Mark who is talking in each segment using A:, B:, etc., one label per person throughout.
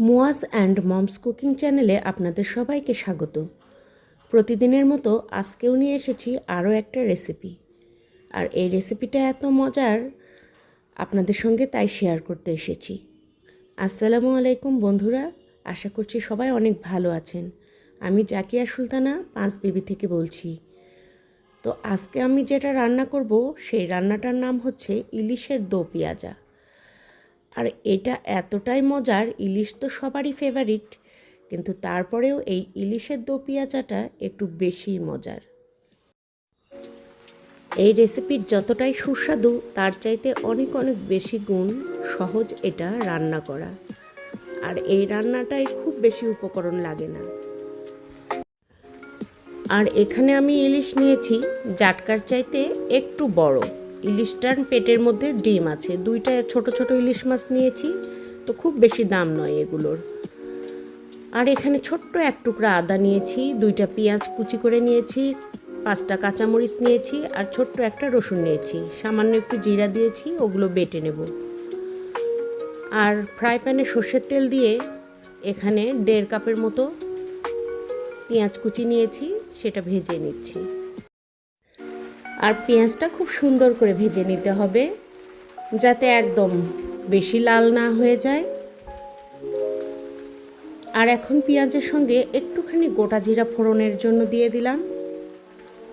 A: Muaz and moms cooking চ্যানেলে আপনাদের সবাইকে স্বাগত। প্রতিদিনের মতো আজকেও নিয়ে এসেছি আরও একটা রেসিপি। আর এই রেসিপিটা এত মজার, আপনাদের সঙ্গে তাই শেয়ার করতে এসেছি। আসসালামু আলাইকুম বন্ধুরা, আশা করছি সবাই অনেক ভালো আছেন। আমি জাকিয়া সুলতানা, পাঁচ বিবি থেকে বলছি। তো আজকে আমি যেটা রান্না করব, সেই রান্নাটার নাম হচ্ছে ইলিশের দো পেঁয়াজা। আর এটা এতটাই মজার, ইলিশ তো সবারই ফেভারিট কিন্তু তারপরেও এই ইলিশের দো পেঁয়াজাটা একটু বেশি মজার। এই রেসিপির যতটাই সুস্বাদু, তার চাইতে অনেক অনেক বেশি গুণ সহজ এটা রান্না করা। আর এই রান্নাটায় খুব বেশি উপকরণ লাগে না। আর এখানে আমি ইলিশ নিয়েছি, জাটকার চাইতে একটু বড়। ইলিশটার পেটের মধ্যে ডিম আছে। দুইটা ছোট ছোট ইলিশ মাছ নিয়েছি, তো খুব বেশি দাম নয় এগুলোর। আর এখানে ছোট্ট এক টুকরা আদা নিয়েছি, দুইটা পেঁয়াজ কুচি করে নিয়েছি, পাঁচটা কাঁচামরিচ নিয়েছি, আর ছোট্ট একটা রসুন নিয়েছি। সামান্য একটু জিরা দিয়েছি, ওগুলো বেটে নেব। আর ফ্রাই প্যানে সর্ষের তেল দিয়ে এখানে দেড় কাপের মতো পেঁয়াজ কুচি নিয়েছি, সেটা ভেজে নিচ্ছি। আর পেঁয়াজটা খুব সুন্দর করে ভেজে নিতে হবে, যাতে একদম বেশি লাল না হয়ে যায়। আর এখন পেঁয়াজের সঙ্গে একটুখানি গোটা জিরা ফোড়নের জন্য দিয়ে দিলাম।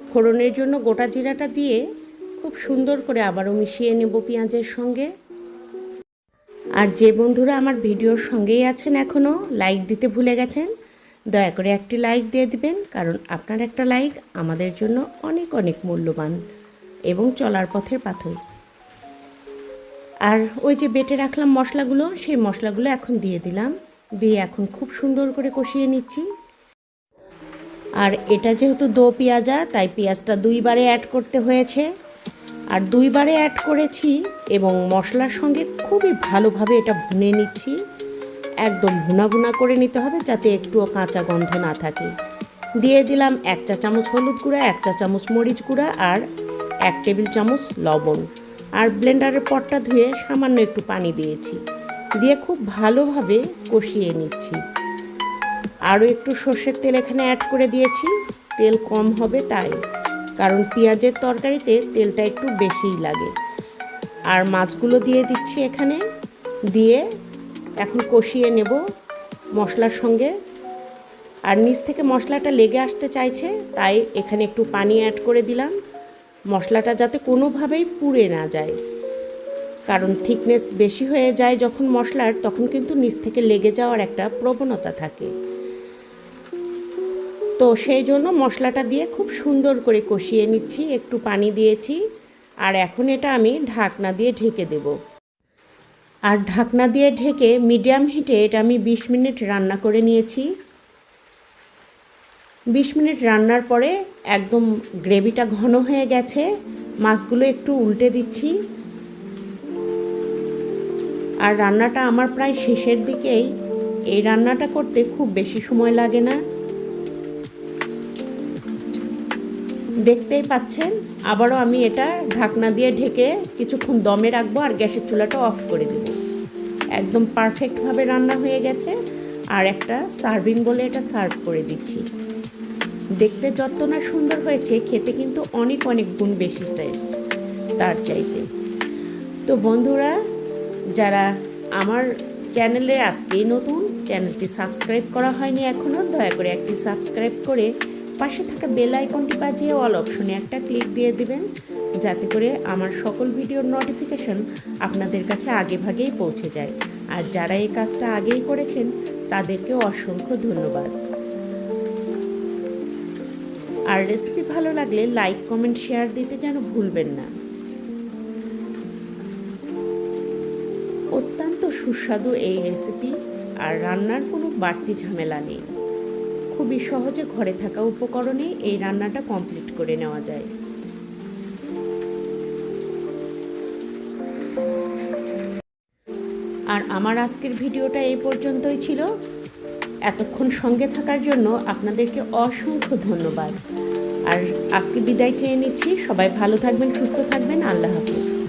A: ফোড়নের জন্য গোটা জিরাটা দিয়ে খুব সুন্দর করে আবারও মিশিয়ে নেব পেঁয়াজের সঙ্গে। আর যে বন্ধুরা আমার ভিডিওর সঙ্গেই আছেন এখনও লাইক দিতে ভুলে গেছেন দয়া করে একটি লাইক দিয়ে দিবেন, কারণ আপনার একটা লাইক আমাদের জন্য অনেক অনেক মূল্যবান এবং চলার পথের পাথই আর ওই যে বেটে রাখলাম মশলাগুলো, সেই মশলাগুলো এখন দিয়ে দিলাম, দিয়ে এখন খুব সুন্দর করে কষিয়ে নিচ্ছি। আর এটা যেহেতু দো পেঁয়াজা, তাই পেঁয়াজটা দুইবারে অ্যাড করতে হয়েছে। আর দুইবারে অ্যাড করেছি এবং মশলার সঙ্গে খুবই ভালোভাবে এটা ভুনে নিচ্ছি। একদম ভুনা ভুনা করে নিতে হবে যাতে একটুও কাঁচা গন্ধ না থাকে। দিয়ে দিলাম এক চা চামচ হলুদ গুঁড়া, এক চা চামচ মরিচ গুঁড়া আর এক টেবিল চামচ লবণ। আর ব্লেন্ডারের পটটা ধুয়ে সামান্য একটু পানি দিয়েছি। দিয়ে খুব ভালোভাবে কষিয়ে নিচ্ছি। আরও একটু সর্ষের তেল এখানে অ্যাড করে দিয়েছি। তেল কম হবে তাই, কারণ পেঁয়াজের তরকারিতে তেলটা একটু বেশিই লাগে। আর মাছগুলো দিয়ে দিচ্ছি এখানে। দিয়ে এখন কষিয়ে নেব মশলার সঙ্গে। আর নিচ থেকে মশলাটা লেগে আসতে চাইছে, তাই এখানে একটু পানি অ্যাড করে দিলাম। মশলাটা যাতে কোনোভাবেই পুড়ে না যায়। কারণ থিকনেস বেশি হয়ে যায় যখন মশলার, তখন কিন্তু নিচ থেকে লেগে যাওয়ার একটা প্রবণতা থাকে। তো সেই জন্য মশলাটা দিয়ে খুব সুন্দর করে কষিয়ে নিচ্ছি, একটু পানি দিয়েছি। আর এখন এটা আমি ঢাকনা দিয়ে ঢেকে দেব। আর ঢাকনা দিয়ে ঢেকে মিডিয়াম হিটে এটা আমি বিশ মিনিট রান্না করে নিয়েছি। বিশ মিনিট রান্নার পরে একদম গ্রেভিটা ঘন হয়ে গেছে, মাছগুলো একটু উল্টে দিচ্ছি। আর রান্নাটা আমার প্রায় শেষের দিকেই। এই রান্নাটা করতে খুব বেশি সময় লাগে না। দেখতেই পাচ্ছেন, আবারও আমি এটা ঢাকনা দিয়ে ঢেকে কিছুক্ষণ দমে রাখব আর গ্যাসের চুলাটা অফ করে দেব। একদম পারফেক্টভাবে রান্না হয়ে গেছে আর একটা সার্ভিং বলে এটা সার্ভ করে দিচ্ছি। দেখতে যত না সুন্দর হয়েছে, খেতে কিন্তু অনেক অনেক গুণ বেশি টেস্ট তার চাইতে। তো বন্ধুরা, যারা আমার চ্যানেলে আজকেই নতুন চ্যানেলটি সাবস্ক্রাইব করা হয়নি এখনও দয়া করে একটি সাবস্ক্রাইব করে পাশে থাকা বেল আইকনটি বাজিয়ে অল অপশনে একটা ক্লিক দিয়ে দিবেন, যাতে করে আমার সকল ভিডিওর নোটিফিকেশন আপনাদের কাছে আগে ভাগেই পৌঁছে যায়। আর যারা এই কাজটা আগেই করেছেন, তাদেরকেও অসংখ্য ধন্যবাদ। আর রেসিপি ভালো লাগলে লাইক কমেন্ট শেয়ার দিতে যেন ভুলবেন না। অত্যন্ত সুস্বাদু এই রেসিপি আর রান্নার কোনো বাড়তি ঝামেলা নেই। খুবই সহজে ঘরে থাকা উপকরণে এই রান্নাটা কমপ্লিট করে নেওয়া যায়। আর আমার আজকের ভিডিওটা এই পর্যন্তই ছিল। এতক্ষণ সঙ্গে থাকার জন্য আপনাদেরকে অসংখ্য ধন্যবাদ। আর আজকে বিদায় চেয়ে নিচ্ছি। সবাই ভালো থাকবেন, সুস্থ থাকবেন। আল্লাহ হাফিজ।